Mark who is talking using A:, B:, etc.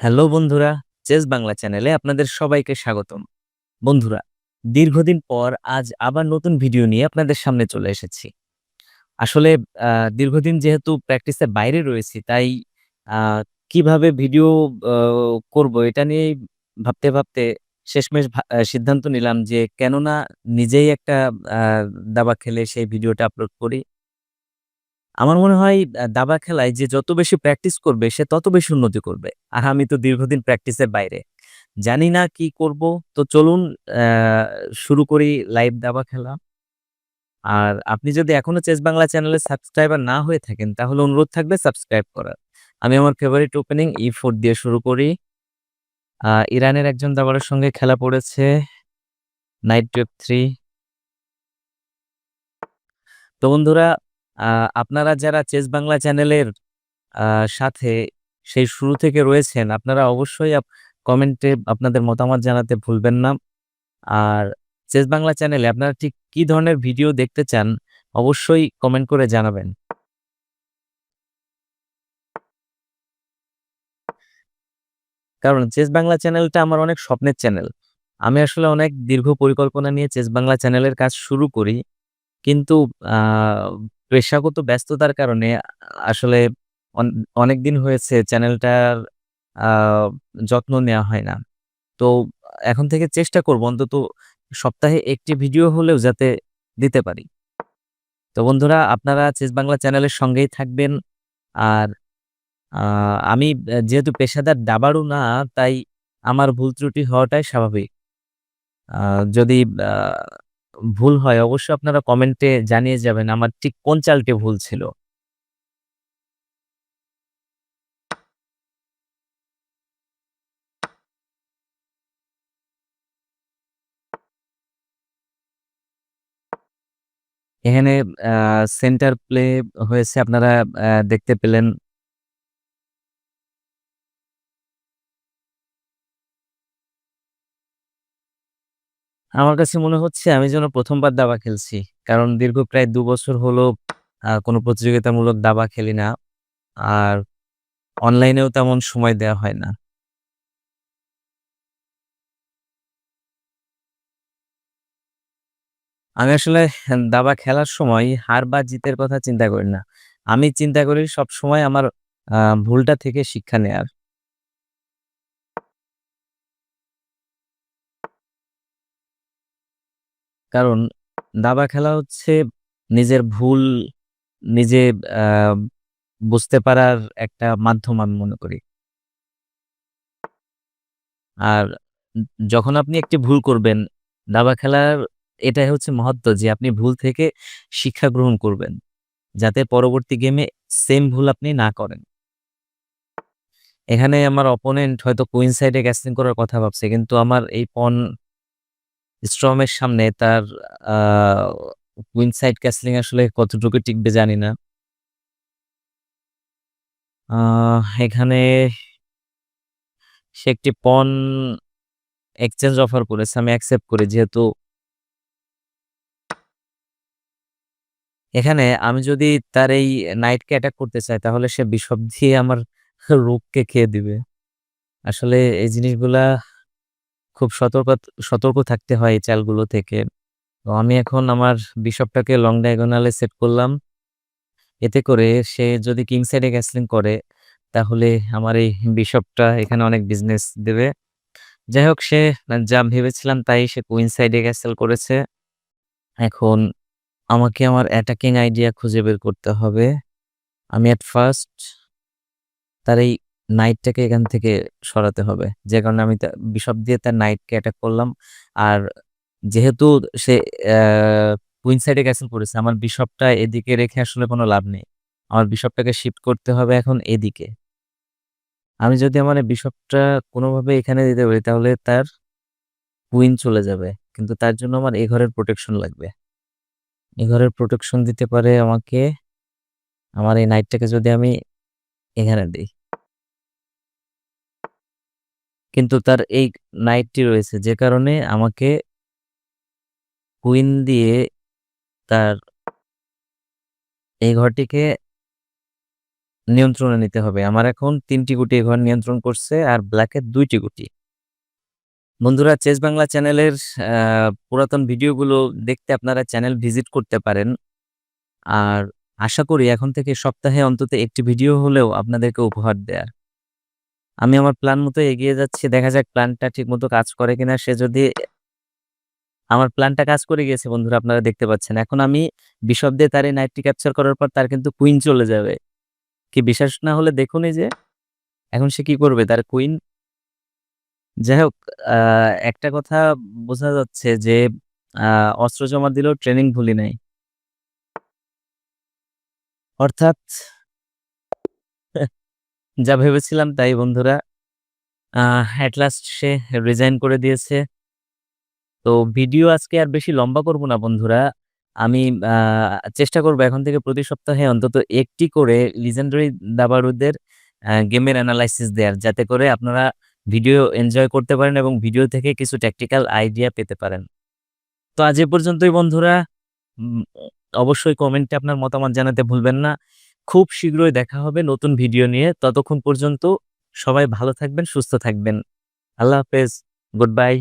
A: Hello বন্ধুরা, chess Bangla চ্যানেলে আপনাদের সবাইকে স্বাগতম। বন্ধুরা, দীর্ঘদিন পর আজ আবার নতুন ভিডিও নিয়ে আপনাদের সামনে চলে এসেছি। আসলে দীর্ঘদিন যেহেতু প্র্যাকটিসের বাইরে রয়েছি তাই কীভাবে ভিডিও করব এটা নিয়েই ভাবতে, ভাবতে শেষমেশ সিদ্ধান্ত নিলাম যে কেননা নিজেই একটা দাবা খেলে সেই ভিডিওটা আপলোড করি। আমার মনে হয় দাবা খেলায় যে যত বেশি প্র্যাকটিস করবে, সে তত বেশি উন্নতি করবে। আর আমি তো দীর্ঘদিন প্র্যাকটিসের বাইরে। জানি না কি করব। তো চলুন শুরু করি লাইভ দাবা খেলা। আর আপনি যদি এখনও চেস বাংলা চ্যানেলে সাবস্ক্রাইবার না হয়ে থাকেন, তাহলে অনুরোধ থাকবে সাবস্ক্রাইব করার। আমি আমার ফেভারিট ওপেনিং E4 দিয়ে শুরু করি। ইরানের একজন দাবারের সঙ্গে খেলা পড়েছে। নাইট টু থ্রি তো বন্ধুরা আপনারা যারা চেস বাংলা চ্যানেলের সাথে সেই শুরু থেকে রয়েছেন, আপনারা অবশ্যই কমেন্টে আপনাদের মতামত জানাতে ভুলবেন না। আর চেস বাংলা চ্যানেলে আপনারা ঠিক কি ধরনের ভিডিও দেখতে চান, অবশ্যই কমেন্ট করে জানাবেন। কারণ চেস বাংলা চ্যানেলটা আমার অনেক স্বপ্নের চ্যানেল। আমি আসলে অনেক দীর্ঘ পরিকল্পনা নিয়ে চেস বাংলা চ্যানেলের কাজ শুরু করি। কিন্তু পেশাগত ব্যস্ততার কারণে, আসলে অনেক দিন হয়েছে চ্যানেলটার যত্ন নেওয়া হয় না। তো এখন থেকে চেষ্টা করব অন্তত সপ্তাহে একটি ভিডিও হলেও যাতে দিতে পারি। তো বন্ধুরা, আপনারা চেস বাংলা চ্যানেলের সঙ্গেই থাকবেন। আর আমি যেহেতু পেশাদার দাবাড়ু না, তাই আমার ভুল ত্রুটি হওয়াটাই স্বাভাবিক। যদি ভুল হয়, অবশ্যই আপনারা কমেন্টে জানিয়ে যাবেন আমার ঠিক কোন চালটি ভুল ছিল। এখানে সেন্টার প্লে হয়েছে, আপনারা দেখতে পেলেন। আমার কাছে মনে হচ্ছে আমি যেন প্রথমবার দাবা খেলছি। কারণ দীর্ঘ প্রায় দু বছর হলো কোনো প্রতিযোগিতামূলক দাবা খেলি না। আর অনলাইনেও তেমন সময় দেওয়া হয় না। আমি আসলে দাবা খেলার সময় হার বা জিতের কথা চিন্তা করি না। আমি চিন্তা করি সবসময় আমার, আ, ভুলটা থেকে শিক্ষা নেয়ার। কারণ দাবা খেলা হচ্ছে নিজের ভুল নিজে বুঝতে পারার একটা মাধ্যম আমি মনে করি। আর যখন আপনি একটি ভুল করবেন, দাবা খেলার এটাই হচ্ছে মহত্ত্ব যে আপনি ভুল থেকে শিক্ষা গ্রহণ করবেন। যাতে পরবর্তী গেমে সেম ভুল আপনি না করেন। এখানে আমার অপোনেন্ট হয়তো কুইন সাইডে ক্যাসলিং করার কথা ভাবছে। কিন্তু আমার এই পন স্টর্মের সামনে তার, আ কুইন সাইড ক্যাসলিং আসলে কতটুকু টিকবে জানি না। এখানে সে একটি পন এক্সচেঞ্জ অফার করেছে। আমি অ্যাকসেপ্ট করি যেহেতু এখানে আমি যদি তার এই নাইটকে অ্যাটাক করতে চাই তাহলে সে বিশপ দিয়ে আমার রুককে খেয়ে দিবে। আসলে এই জিনিসগুলা খুব সতর্কত সতর্ক থাকতে হয় এই চালগুলো থেকে। তো আমি এখন আমার বিশপটাকে লং ডায়াগোনাল সেট করলাম। এতে করে সে যদি কিং সাইডে ক্যাসলিং করে, তাহলে আমার এই বিশপটা এখানে অনেক বিজনেস দেবে। যাই হোক, সে যা ভেবেছিলাম তাই সে কুইন সাইডে ক্যাসেল করেছে। এখন আমাকে আমার অ্যাটাকিং আইডিয়া খুঁজে বের করতে হবে। আমি এট ফার্স্ট তার এই নাইটটাকে এখান থেকে সরাতে হবে। যে কারণে আমি বিশপ দিয়ে তার নাইটকে অ্যাটাক করলাম। আর যেহেতু সে কুইন সাইডে ক্যাসেল করেছে, আমার বিশপটা এদিকে রেখে আসলে কোনো লাভ নেই। আমার বিশপটাকে শিফট করতে হবে এখন এদিকে। আমি যদি আমার বিশপটা কোনোভাবে এখানে দিতে পারি তাহলে তার কুইন চলে যাবে। কিন্তু তার জন্য আমার এ ঘরের প্রোটেকশন লাগবে। এ ঘরের প্রোটেকশন দিতে পারে আমাকে আমার এই নাইটটাকে যদি আমি এখানে দেই। কিন্তু তার এই নাইটটি রয়েছে, যে কারণে আমাকে কুইন দিয়ে তার এই ঘরটিকে নিয়ন্ত্রণে নিতে হবে। আমার এখন ৩ টি গুটি ঘর নিয়ন্ত্রণ করছে আর ব্ল্যাকের ২ টি গুটি। বন্ধুরা চেস বাংলা চ্যানেলের পুরাতন ভিডিওগুলো দেখতে আপনারা চ্যানেল ভিজিট করতে পারেন। আর আশা করি এখন থেকে সপ্তাহে অন্তত একটি ভিডিও হলেও আপনাদেরকে উপহার দেয়ার। আমি আমার প্ল্যান মতো এগিয়ে যাচ্ছি। দেখা যাক প্ল্যানটা ঠিক মতো কাজ করে কিনা। সে যদি আমার প্ল্যানটা কাজ করে গিয়েছে, বন্ধুরা, আপনারা দেখতে পাচ্ছেন। এখন আমি বিশপ দিয়ে তার এই নাইটটি ক্যাপচার করার পর তার কিন্তু কুইন চলে যাবে। কি বিশ্বাস না হলে দেখুন এই যে, এখন সে কি করবে? তার কুইন যাই হোক একটা কথা বোঝা যাচ্ছে যে অস্ত্র জমা দিলেও ট্রেনিং ভুলি নাই। অর্থাৎ যা ভেবেছিলাম তাই বন্ধুরা। এট লাস্ট সে রিজাইন করে দিয়েছে। তো ভিডিও আজকে আর বেশি লম্বা করব না বন্ধুরা। আমি চেষ্টা করব এখন থেকে প্রতি সপ্তাহে অন্তত একটি করে লিজেন্ডারি দাবাড়ুদের আ গেমের অ্যানালাইসিস দেয়ার। যাতে করে আপনারা ভিডিও এনজয় করতে পারেন এবং ভিডিও থেকে কিছু ট্যাকটিক্যাল আইডিয়া পেতে পারেন। তো আজ এ পর্যন্তই বন্ধুরা। অবশ্যই কমেন্টে আপনার মতামত জানাতে ভুলবেন না। খুব শীঘ্রই দেখা হবে নতুন ভিডিও নিয়ে। ততক্ষণ পর্যন্ত সবাই ভালো থাকবেন, সুস্থ থাকবেন। আল্লাহ হাফেজ। Good bye.